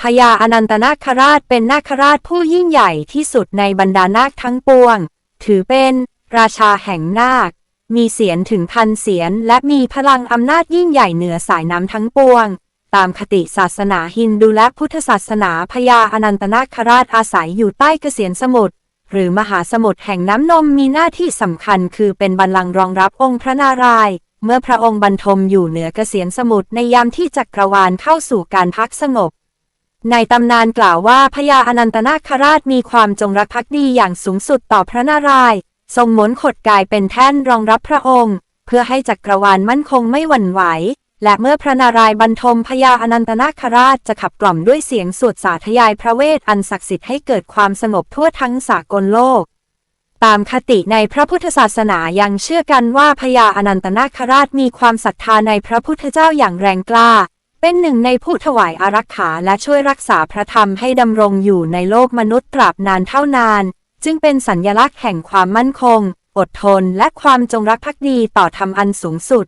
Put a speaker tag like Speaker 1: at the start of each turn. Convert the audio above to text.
Speaker 1: พญาอนันตนาคราชเป็นนาคราชผู้ยิ่งใหญ่ที่สุดในบรรดานาคทั้งปวง ถือเป็น ราชาแห่งนาค มีเสียนถึงพันเสียนและมีพลังอำนาจยิ่งใหญ่เหนือสายน้ำทั้งปวง ตามคติศาสนาฮินดูและพุทธศาสนาพญาอนันตนาคราชอาศัยอยู่ใต้เกษียนสมุทรหรือมหาสมุทรแห่งน้ำนมมีหน้าที่สำคัญคือเป็นบัลลังก์รองรับองค์พระนารายณ์เมื่อพระองค์บรรทมอยู่เหนือเกษียนสมุทรในยามที่จักรวาลเข้าสู่การพักสงบ ในตำนานกล่าวว่าพญาอนันตนาคราชมีความจงรักภักดีอย่างสูงสุดต่อพระนารายณ์ทรงหมุนขดกายเป็นแท่นรองรับพระองค์ เพื่อให้จักรวาลมั่นคงไม่หวั่นไหว และเมื่อพระนารายณ์บรรทมพญาอนันตนาคราชจะขับกล่อมด้วยเสียงสวดสาธยายพระเวทอันศักดิ์สิทธิ์ให้เกิดความสงบทั่วทั้งสากลโลก ตามคติในพระพุทธศาสนายังเชื่อกันว่าพญาอนันตนาคราชมีความศรัทธาในพระพุทธเจ้าอย่างแรงกล้า เป็นหนึ่งในผู้ถวายอารักขาและช่วยรักษาพระธรรมให้ดำรงอยู่ในโลกมนุษย์ตราบนานเท่านาน จึงเป็นสัญญลักษณ์แห่งความมั่นคง อดทน และความจงรักภักดีต่อธรรมอันสูงสุด